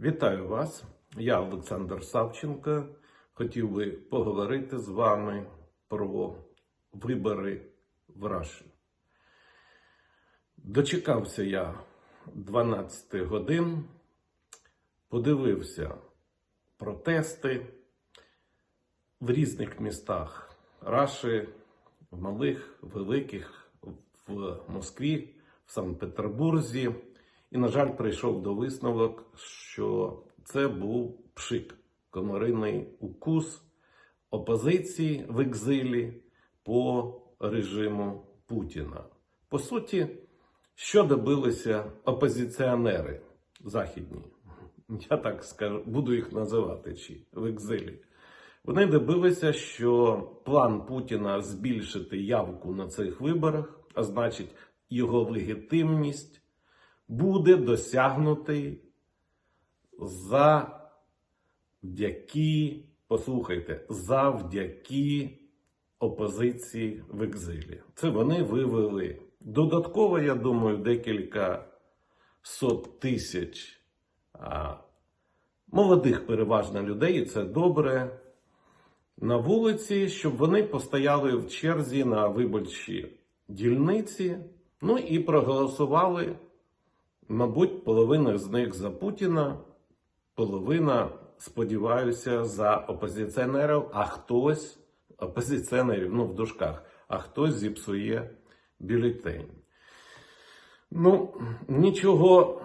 Вітаю вас. Я Олександр Савченко. Хотів би поговорити з вами про вибори в Раші. Дочекався я 12 годин, подивився протести в різних містах Раші, в малих, великих, в Москві, в Санкт-Петербурзі. І, на жаль, прийшов до висновок, що це був пшик, комариний укус опозиції в екзилі по режиму Путіна. По суті, що добилися опозиціонери західні? Я так скажу, буду їх називати чи в екзилі. Вони добилися, що план Путіна збільшити явку на цих виборах, а значить, його легітимність буде досягнутий завдяки, послухайте, завдяки опозиції в екзилі. Це вони вивели. Додатково, я думаю, декілька сот тисяч а, молодих переважно людей, і це добре. На вулиці, щоб вони постояли в черзі на виборчі дільниці, ну і проголосували, мабуть, половина з них за Путіна, половина, сподіваюся, за опозиціонерів, а хтось, опозиціонерів, ну в дужках, а хтось зіпсує бюлетень. Ну, нічого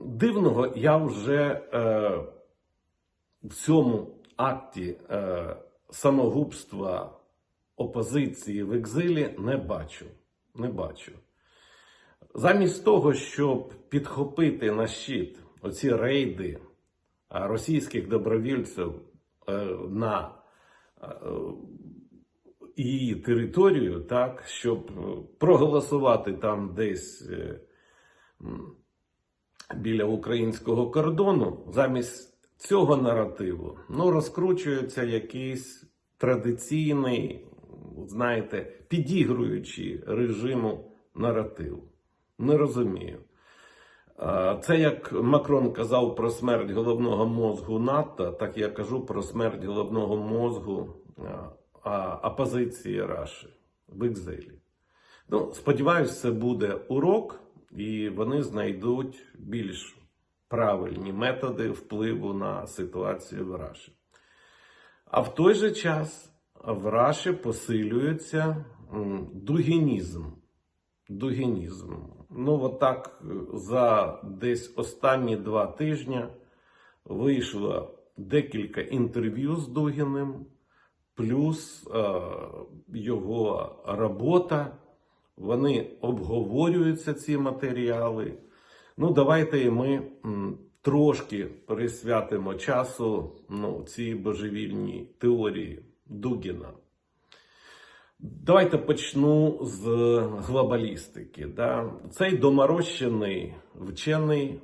дивного, я вже е, в цьому акті е, самогубства опозиції в екзилі не бачу. Не бачу. Замість того, щоб підхопити на щит оці рейди російських добровільців е, на е, її територію, так, щоб е, проголосувати там десь е, біля українського кордону, замість цього наративу ну, розкручується якийсь традиційний, знаєте, підігруючий режиму наратив. Не розумію. Це як Макрон казав про смерть головного мозгу НАТО, так я кажу про смерть головного мозгу опозиції Раші в екзилі. Ну, сподіваюся, це буде урок, і вони знайдуть більш правильні методи впливу на ситуацію в Раші. А в той же час в Раші посилюється дугінізм. Дугінізм. Ну, от так за десь останні два тижні вийшло декілька інтерв'ю з Дугіним, плюс е, його робота. Вони обговорюються ці матеріали. Ну, давайте і ми трошки присвятимо часу ну, цій божевільній теорії Дугіна. Давайте почну з глобалістики. Да? Цей доморощений вчений,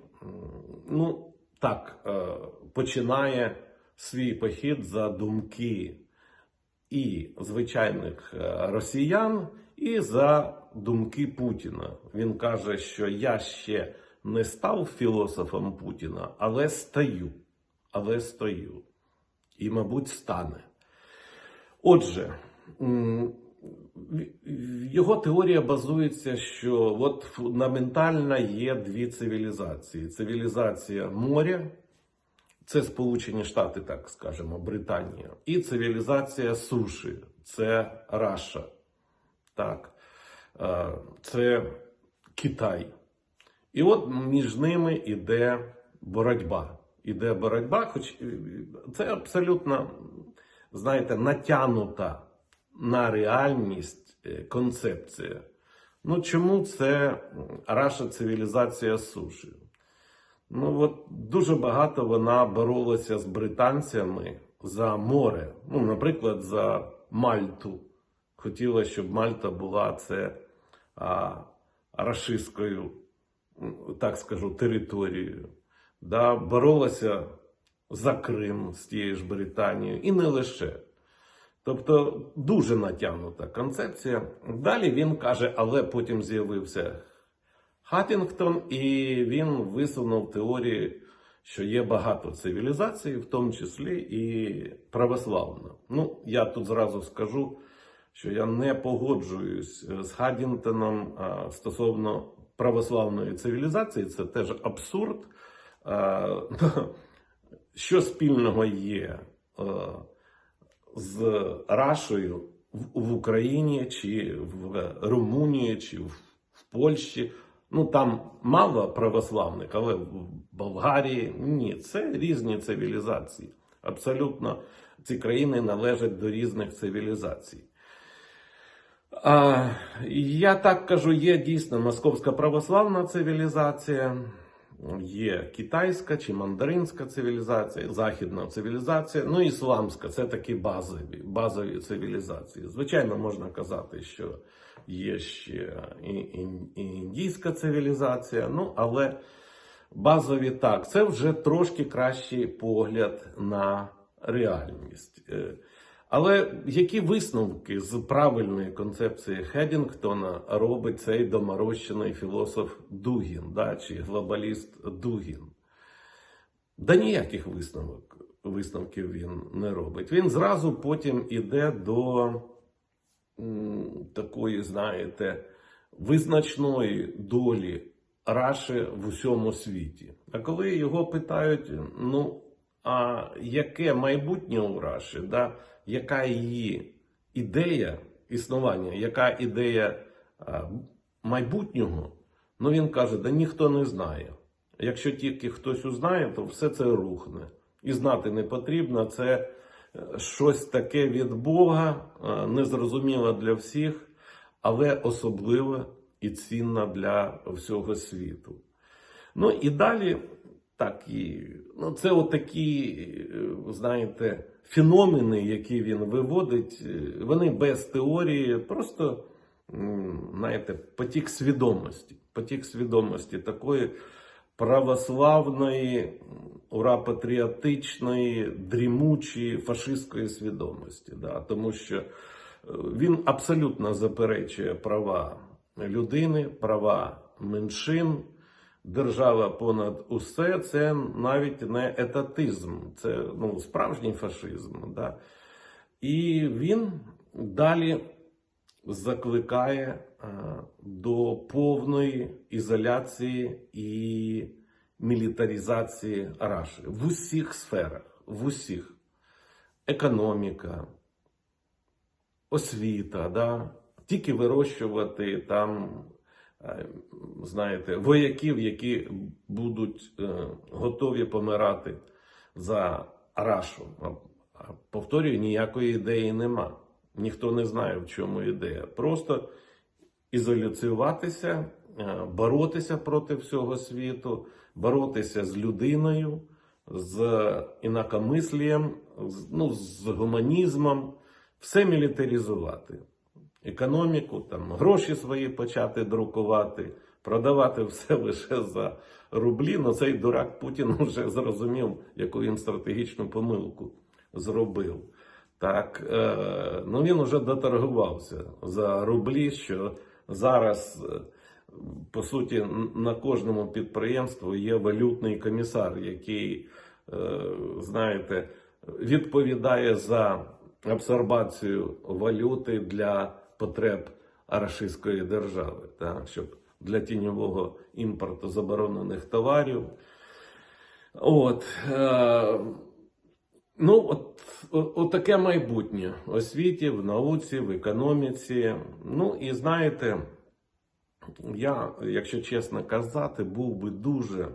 ну так, е, починає свій похід за думки і звичайних е, росіян, і за думки Путіна. Він каже, що я ще не став філософом Путіна, але стаю. Але стою. І, мабуть, стане. Отже, його теорія базується, що от фундаментально є дві цивілізації: цивілізація моря, це Сполучені Штати, так скажемо, Британія, і цивілізація суші, це Раша. Так, Е, це Китай. І от між ними іде боротьба. Іде боротьба, хоч е, це абсолютно, знаєте, натягнута на реальність е, концепція. Ну чому це Раша цивілізація суші? Ну от дуже багато вона боролася з британцями за море. Ну, наприклад, за Мальту. Хотіла, щоб Мальта була це а, рашистською, так скажу, територією. Да, боролася за Крим з тією ж Британією і не лише. Тобто дуже натягнута концепція. Далі він каже, але потім з'явився Хаттінгтон, і він висунув теорії, що є багато цивілізацій, в тому числі і православна. Ну, я тут зразу скажу, що я не погоджуюсь з Хаддінгтоном стосовно православної цивілізації. Це теж абсурд. Що спільного є е, з Рашою в, Україні, чи в Румунії, чи в Польщі? Ну там мало православних, але в Болгарії ні, це різні цивілізації. Абсолютно ці країни належать до різних цивілізацій. А, я так кажу, є дійсно московська православна цивілізація, є китайська чи мандаринська цивілізація, західна цивілізація, ну ісламська це такі базові, базові цивілізації. Звичайно, можна казати, що є ще і, і, і індійська цивілізація, ну але базові так, це вже трошки кращий погляд на реальність. Але які висновки з правильної концепції Хедінгтона робить цей доморощений філософ Дугін, да, чи глобаліст Дугін? Да ніяких висновок, висновків він не робить. Він зразу потім іде до такої, знаєте, визначної долі Раші в усьому світі. А коли його питають, ну, а яке майбутнє у Раші, да? яка її ідея існування, яка ідея а, майбутнього, ну він каже, да ніхто не знає. Якщо тільки хтось узнає, то все це рухне. І знати не потрібно, це е, щось таке від Бога, е, незрозуміле для всіх, але особливе і цінне для всього світу. Ну і далі, так і ну, це отакі, е, знаєте, феномени, які він виводить, е, вони без теорії, просто, знаєте, потік свідомості, потік свідомості такої православної, ура-патріотичної, дрімучої фашистської свідомості. Да? Тому що е, він абсолютно заперечує права людини, права меншин. Держава понад усе це навіть не етатизм, це ну, справжній фашизм. Да? І він далі закликає до повної ізоляції і мілітаризації Раші в усіх сферах, в усіх економіка, освіта, да? тільки вирощувати там, е, знаєте, вояків, які будуть е, готові помирати за Рашу. Повторюю, ніякої ідеї нема. Ніхто не знає, в чому ідея. Просто ізоляціюватися, е, боротися проти всього світу, боротися з людиною, з інакомислієм, ну, з гуманізмом, все мілітаризувати. Економіку, там, гроші свої почати друкувати, продавати все лише за рублі. Ну цей дурак Путін вже зрозумів, яку він стратегічну помилку зробив. Так, е, ну він вже доторгувався за рублі, що зараз, е, по суті, на кожному підприємстві є валютний комісар, який, е, знаєте, відповідає за абсорбацію валюти для потреб рашистської держави, так, щоб для тіньового імпорту заборонених товарів. От, е, Ну, от, от, таке майбутнє в освіті, в науці, в економіці. Ну і знаєте, я, якщо чесно казати, був би дуже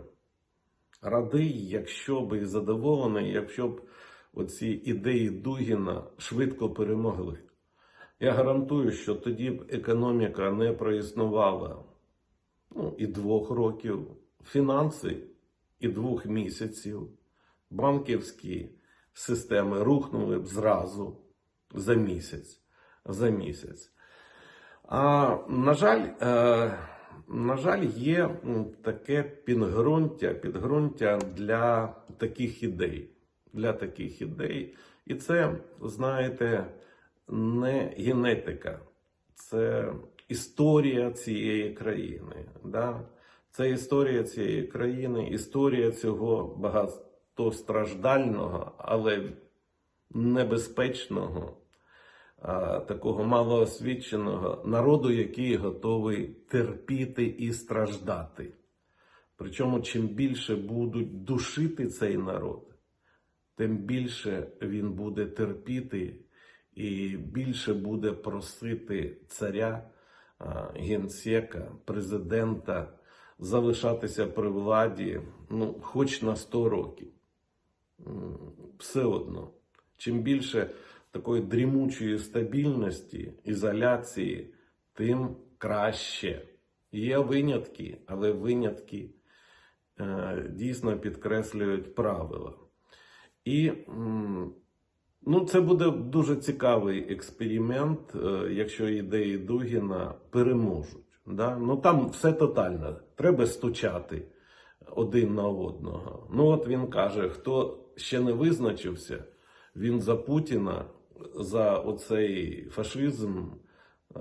радий, якщо би і задоволений, якщо б оці ідеї Дугіна швидко перемогли. Я гарантую, що тоді б економіка не проіснувала ну, і двох років, фінанси і двох місяців, банківські системи рухнули б зразу за місяць. За місяць. А на жаль, е, на жаль, є таке підґрунтя, підґрунтя для таких ідей. Для таких ідей. І це, знаєте, не генетика, це історія цієї країни. Да? Це історія цієї країни, історія цього багатостраждального, але небезпечного, такого малоосвіченого народу, який готовий терпіти і страждати. Причому, чим більше будуть душити цей народ, тим більше він буде терпіти і більше буде просити царя, генсека, президента залишатися при владі, ну, хоч на 100 років. Все одно. Чим більше такої дрімучої стабільності, ізоляції, тим краще. Є винятки, але винятки е, дійсно підкреслюють правила. І ну, це буде дуже цікавий експеримент, е, якщо ідеї Дугіна переможуть. Да? Ну там все тотально. Треба стучати один на одного. Ну от він каже, хто ще не визначився, він за Путіна, за оцей фашизм, е,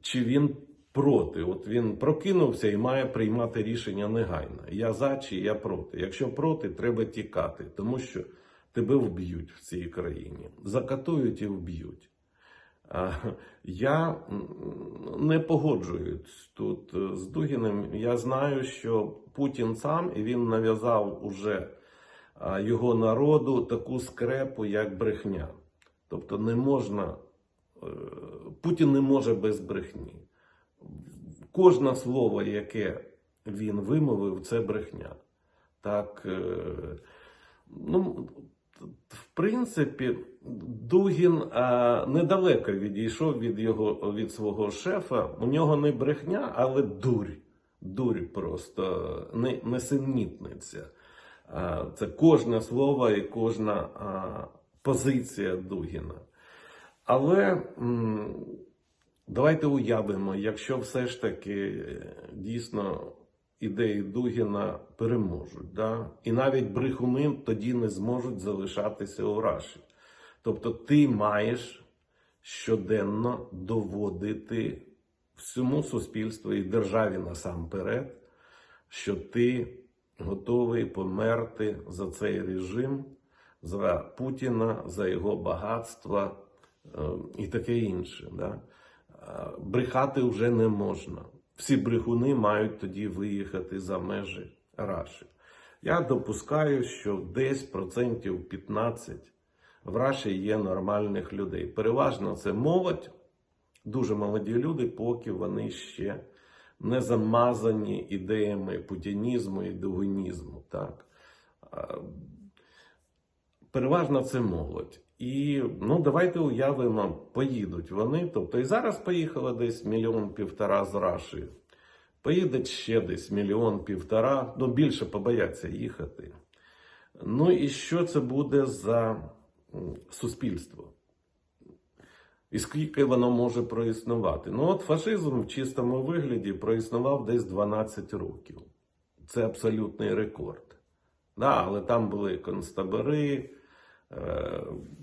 чи він проти. От він прокинувся і має приймати рішення негайно. Я за чи я проти. Якщо проти, треба тікати, тому що тебе вб'ють в цій країні. Закатують і вб'ють. Я не погоджуюсь тут е, з Дугіним. Я знаю, що Путін сам і він нав'язав уже його народу таку скрепу, як брехня. Тобто не можна, е, Путін не може без брехні. Кожне слово, яке він вимовив, це брехня. Так, е, ну, в принципі, Дугін а, недалеко відійшов від його від свого шефа. У нього не брехня, але дурь. Дурь просто не, несенітниця. А, це кожне слово і кожна а, позиція Дугіна. Але м, давайте уявимо, якщо все ж таки е, дійсно ідеї Дугіна переможуть. Да? І навіть брехуни тоді не зможуть залишатися у Раші. Тобто ти маєш щоденно доводити всьому суспільству і державі насамперед, що ти готовий померти за цей режим, за Путіна, за його багатства е, і таке інше. Да? Е, Брехати вже не можна. Всі брехуни мають тоді виїхати за межі Раші. Я допускаю, що десь процентів 15 в Раші є нормальних людей. Переважно це молодь, дуже молоді люди, поки вони ще не замазані ідеями путінізму і дугунізму. Так? Переважно це молодь. І ну, давайте уявимо, поїдуть вони. Тобто і зараз поїхало десь мільйон півтора з Раші. Поїде ще десь мільйон півтора, ну більше побояться їхати. Ну і що це буде за суспільство? І скільки воно може проіснувати? Ну, от фашизм в чистому вигляді проіснував десь 12 років. Це абсолютний рекорд. Да, але там були концтабори,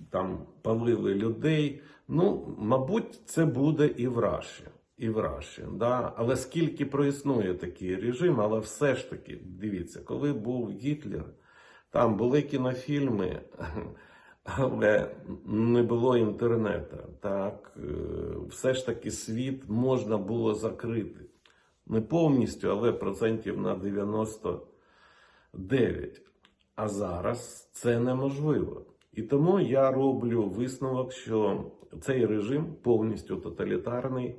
там палили людей. Ну, мабуть, це буде і в Раші. І в Раші, да? Але скільки проіснує такий режим, але все ж таки, дивіться, коли був Гітлер, там були кінофільми, але не було інтернету. Так, е, все ж таки світ можна було закрити. Не повністю, але процентів на 99. А зараз це неможливо. І тому я роблю висновок, що цей режим повністю тоталітарний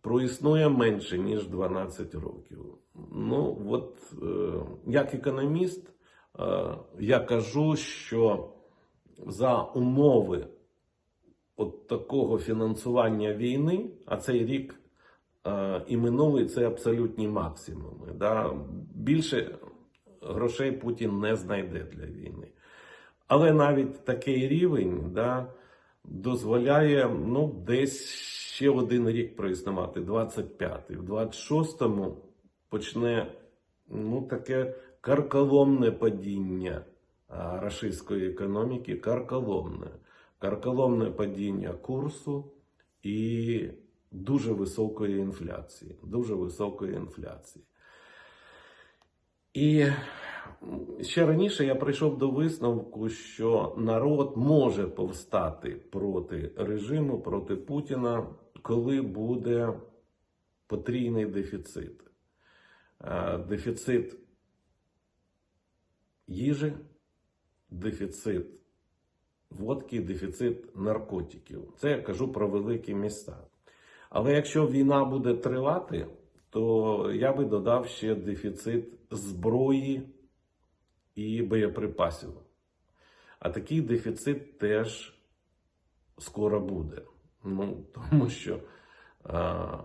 проіснує менше, ніж 12 років. Ну, от е, як економіст, е, я кажу, що за умови от такого фінансування війни, а цей рік е, і минулий це абсолютні максимуми. Да? Більше грошей Путін не знайде для війни. Але навіть такий рівень да, дозволяє ну, десь ще один рік проіснувати, 25-й. В 26-му почне ну, таке карколомне падіння рашистської економіки, карколомне. Карколомне падіння курсу і дуже високої інфляції. Дуже високої інфляції. І ще раніше я прийшов до висновку, що народ може повстати проти режиму, проти Путіна, коли буде потрійний дефіцит. Е, Дефіцит їжі, дефіцит водки, дефіцит наркотиків. Це я кажу про великі міста. Але якщо війна буде тривати, то я би додав ще дефіцит зброї і боєприпасів. А такий дефіцит теж скоро буде. Ну, тому що а,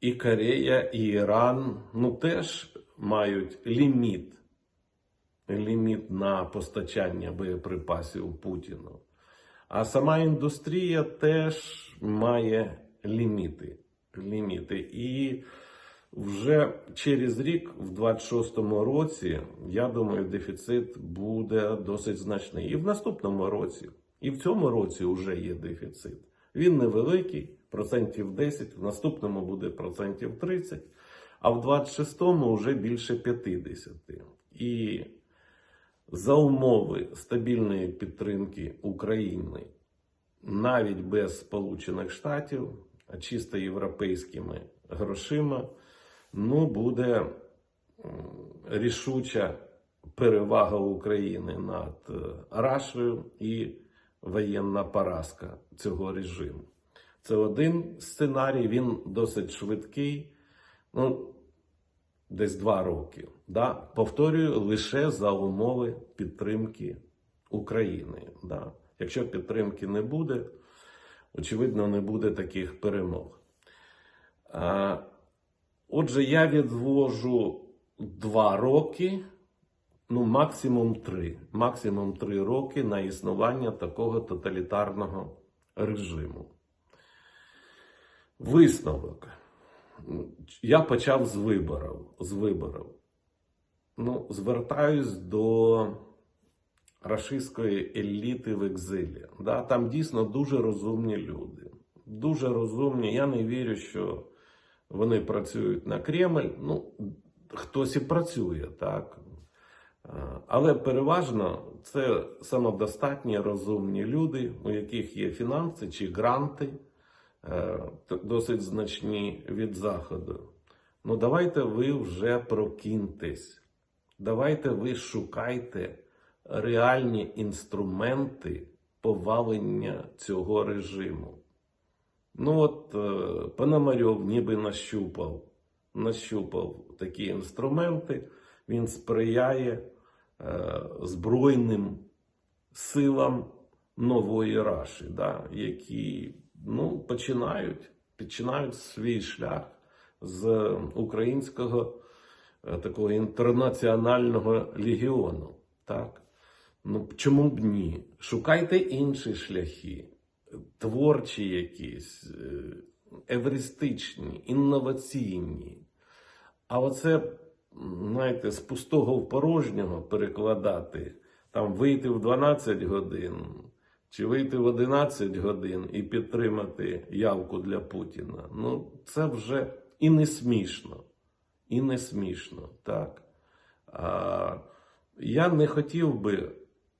і Корея, і Іран ну, теж мають ліміт, ліміт на постачання боєприпасів Путіну. А сама індустрія теж має ліміти. ліміти. І вже через рік, в 26-му році, я думаю, дефіцит буде досить значний. І в наступному році, і в цьому році вже є дефіцит. Він невеликий, процентів 10, в наступному буде процентів 30, а в 26-му вже більше 50. І за умови стабільної підтримки України, навіть без Сполучених Штатів, а чисто європейськими грошима, ну, буде рішуча перевага України над е, Рашею і воєнна поразка цього режиму. Це один сценарій, він досить швидкий. Ну, десь два роки. Да? Повторюю, лише за умови підтримки України. Да? Якщо підтримки не буде, очевидно, не буде таких перемог. А, отже, я відвожу два роки, ну, максимум три. Максимум три роки на існування такого тоталітарного режиму. Висновок. Я почав з виборів. З виборів. Ну, звертаюсь до рашистської еліти в екзилі. Да, там дійсно дуже розумні люди. Дуже розумні. Я не вірю, що вони працюють на Кремль. Ну, хтось і працює, так. Але переважно це самодостатні розумні люди, у яких є фінанси чи гранти е, досить значні від Заходу. Ну, давайте ви вже прокиньтесь. Давайте ви шукайте реальні інструменти повалення цього режиму. Ну от е, Пономарьов ніби нащупав, нащупав такі інструменти. Він сприяє е, Збройним силам нової Раші, да, які ну, починають, починають свій шлях з українського е, такого інтернаціонального легіону. Так? Ну, чому б ні? Шукайте інші шляхи, творчі якісь, е, евристичні, інноваційні. А оце, знаєте, з пустого в порожнього перекладати, там вийти в 12 годин чи вийти в 11 годин і підтримати явку для Путіна. Ну, це вже і не смішно. І не смішно, так. А, я не хотів би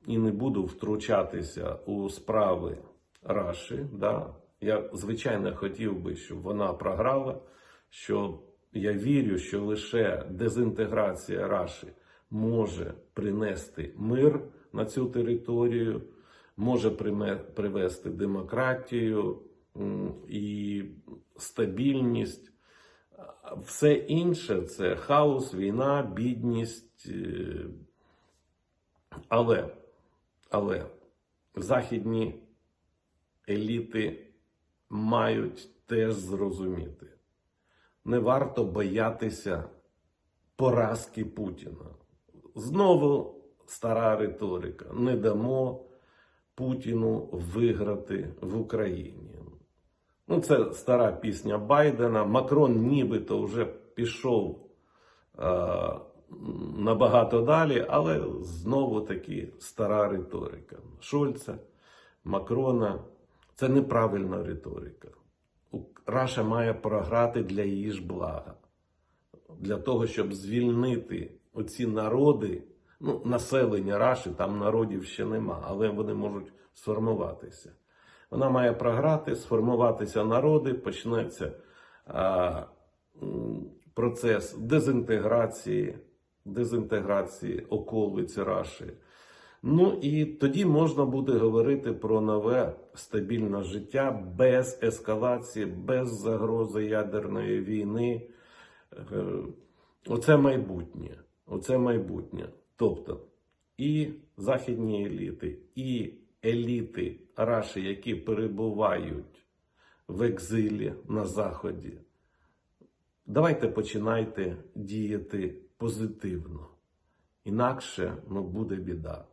і не буду втручатися у справи Раші. Да? Я, звичайно, хотів би, щоб вона програла, що я вірю, що лише дезінтеграція Раші може принести мир на цю територію, може привести демократію і стабільність. Все інше це хаос, війна, бідність. е, Але, але західні еліти мають теж зрозуміти. Не варто боятися поразки Путіна. Знову стара риторика. Не дамо Путіну виграти в Україні. Ну, це стара пісня Байдена. Макрон нібито вже пішов е, набагато далі, але знову таки стара риторика. Шольца, Макрона це неправильна риторика. Раша має програти для її ж блага, для того, щоб звільнити оці народи, ну, населення Раші, там народів ще нема, але вони можуть сформуватися. Вона має програти, сформуватися народи, почнеться а, процес дезінтеграції, дезінтеграції околиць Раші. Ну і тоді можна буде говорити про нове стабільне життя без ескалації, без загрози ядерної війни. Е, Оце майбутнє. Оце майбутнє. Тобто і західні еліти, і еліти Раші, які перебувають в екзилі на Заході, давайте починайте діяти позитивно. Інакше ну, буде біда.